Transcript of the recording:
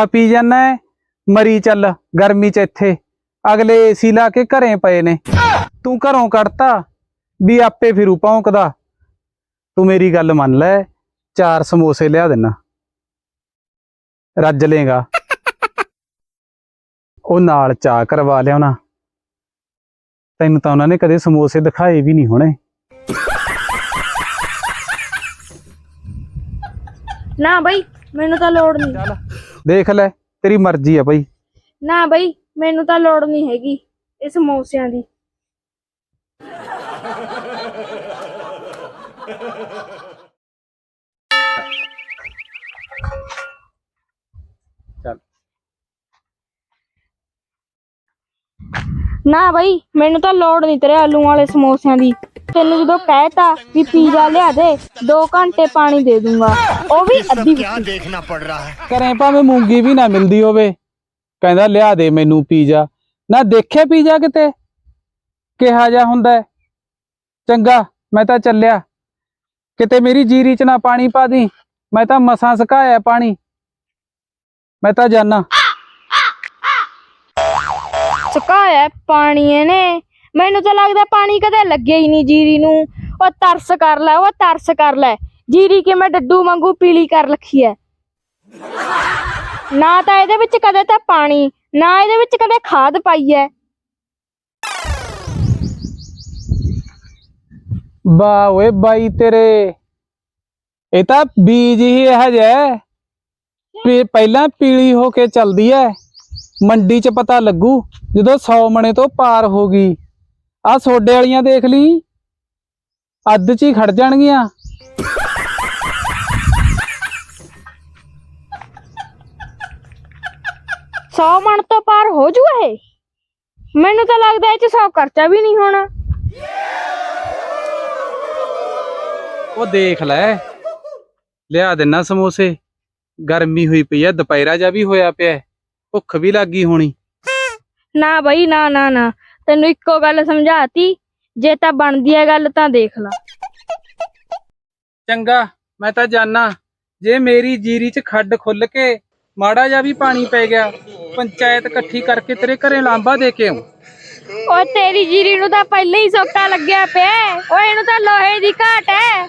ਖਪੀ ਜਾਨਾ ਹੈ, ਮਰੀ ਚੱਲ ਗਰਮੀ ਚ ਇੱਥੇ। ਅਗਲੇ ਏਸੀ ਲਾ ਕੇ ਘਰੇ ਪਏ ਨੇ। ਤੂੰ ਘਰੋਂ ਕੱਢਤਾ ਵੀ ਆਪੇ ਫਿਰੂ ਭੌਂਕਦਾ। ਤੂੰ ਮੇਰੀ ਗੱਲ ਮੰਨ ਲੈ ਚਾਰ ਸਮੋਸੇ ਲਿਆ ਦੇਣਾ। ਰੱਜ ਲੇਗਾ ਉਹ ਨਾਲ ਚਾਹ ਕਰਵਾ ਲਿਆਉਣਾ ਤੈਨੂੰ ਤਾਂ ਉਹਨਾਂ ਨੇ ਕਦੇ ਸਮੋਸੇ ਦਿਖਾਏ ਵੀ ਨਹੀਂ ਹੋਣੇ। ਨਾ ਬਈ ਮੈਨੂੰ ਤਾਂ ਲੋੜ ਨਹੀਂ। ਚੱਲ। ਦੇਖ ਲੈ ਤੇਰੀ ਮਰਜ਼ੀ ਆ ਬਈ। ਨਾ ਬਈ ਮੈਨੂੰ ਤਾਂ ਲੋੜ ਨਹੀਂ ਹੈਗੀ ਇਹ ਸਮੋਸਿਆਂ ਦੀ। ਚੱਲ। ਨਾ ਬਈ ਮੈਨੂੰ ਤਾਂ ਲੋੜ ਨਹੀਂ ਤੇਰੇ ਆਲੂ ਵਾਲੇ ਸਮੋਸਿਆਂ ਦੀ। ਤੈਨੂੰ ਜਦੋਂ ਕਹਿਤਾ ਵੀ ਪੀਜ਼ਾ ਲਿਆ ਦੇ 2 ਘੰਟੇ ਪਾਣੀ ਦੇ ਦੂੰਗਾ ਉਹ ਵੀ ਅੱਧੀ क्या देखना पड़ रहा है ਘਰੇ ਭਾਵੇਂ ਮੂੰਗੀ ਵੀ ਨਾ ਮਿਲਦੀ ਹੋਵੇ ਕਹਿੰਦਾ ਲਿਆ ਦੇ ਮੈਨੂੰ ਪੀਜ਼ਾ ਨਾ ਦੇਖੇ ਪੀਜ਼ਾ ਕਿਤੇ ਕਿਹਾ ਜਾ ਹੁੰਦਾ ਹੈ? ਚੰਗਾ ਮੈਂ ਤਾਂ ਚੱਲਿਆ ਕਿਤੇ ਮੇਰੀ ਜੀਰੀ ਚ ਨਾ ਪਾਣੀ ਪਾ ਦੀ ਮੈਂ ਤਾਂ ਮਸਾਂ ਸੁਕਾਇਆ ਪਾਣੀ ਮੈਂ ਤਾਂ ਜਾਣਾ ਸੁਕਾਇਆ ਪਾਣੀ ਇਹਨੇ ਮੈਨੂੰ ਤਾਂ ਲੱਗਦਾ ਪਾਣੀ ਕਦੇ ਲੱਗਿਆ ਹੀ ਨਹੀਂ ਜੀਰੀ ਨੂੰ। ਉਹ ਤਰਸ ਕਰ ਲੈ, ਉਹ ਤਰਸ ਕਰ ਲੈ। ਜੀਰੀ ਕਿਵੇਂ ਡੱਡੂ ਵਾਂਗੂ ਪੀਲੀ ਕਰ ਰੱਖੀ ਐ। ਨਾ ਤਾਂ ਇਹਦੇ ਵਿੱਚ ਕਦੇ ਤਾਂ ਪਾਣੀ, ਨਾ ਇਹਦੇ ਵਿੱਚ ਕਦੇ ਖਾਦ ਪਾਈ ਐ। ਬਾ ਓਏ ਬਾਈ ਤੇਰੇ, ਇਹ ਤਾਂ ਬੀਜ ਹੀ ਇਹ ਜਿਹਾ ਪਹਿਲਾਂ ਪੀਲੀ ਹੋ ਕੇ ਚਲਦੀ ਐ। ਮੰਡੀ 'ਚ ਪਤਾ ਲੱਗੂ ਜਦੋਂ 100 ਮਣੇ ਤੋਂ ਪਾਰ ਹੋ ਗਈ। ਆ ਸੋਡੇ ਵਾਲੀਆਂ ਦੇਖ ਲਈ। ਅੱਧ 'ਚ ਹੀ ਖੜ ਜਾਣਗੀਆਂ। ਸੌ ਮਣ ਤੋਂ ਪਾਰ ਹੋ ਜੂ ਇਹ। ਮੈਨੂੰ ਤਾਂ ਲੱਗਦਾ ਇਹ ਚ ਸੌ ਖਰਚਾ ਵੀ ਨਹੀਂ ਹੋਣਾ। ਉਹ ਦੇਖ ਲੈ। ਲਿਆ ਦੇਣਾ ਸਮੋਸੇ। ਗਰਮੀ ਹੋਈ ਪਈ ਐ ਦੁਪਹਿਰਾ ਜਾ ਵੀ ਹੋਇਆ ਪਿਆ ਹੈ। ਭੁੱਖ ਵੀ ਲੱਗੀ ਹੋਣੀ। ਨਾ ਬਈ ਨਾ ਨਾ ਨਾ। ਤੈਨੂੰ ਇੱਕੋ ਗੱਲ ਸਮਝਾਤੀ? ਜੇ ਤਾਂ ਬਣਦੀ ਹੈ ਗੱਲ ਤਾਂ ਦੇਖ ਲਾ। ਚੰਗਾ ਮੈਂ ਤਾਂ ਜਾਣਾ ਜੇ ਮੇਰੀ ਜੀਰੀ 'ਚ ਖੱਡ ਖੁੱਲ ਕੇ ਮਾੜਾ ਜਿਹਾ ਵੀ ਪਾਣੀ ਪੈ ਗਿਆ ਪੰਚਾਇਤ ਇਕੱਠੀ ਕਰਕੇ ਤੇਰੇ ਘਰੇ ਲਾਂਬਾ ਦੇ ਕੇ ਆਉਂ। ਓਏ ਤੇਰੀ ਜੀਰੀ ਨੂੰ ਤਾਂ ਪਹਿਲੇ ਹੀ ਸੋਕਾ ਲੱਗਿਆ ਪਿਆ। ਓਏ ਇਹਨੂੰ ਤਾਂ ਲੋਹੇ ਦੀ ਘਾਟ ਹੈ।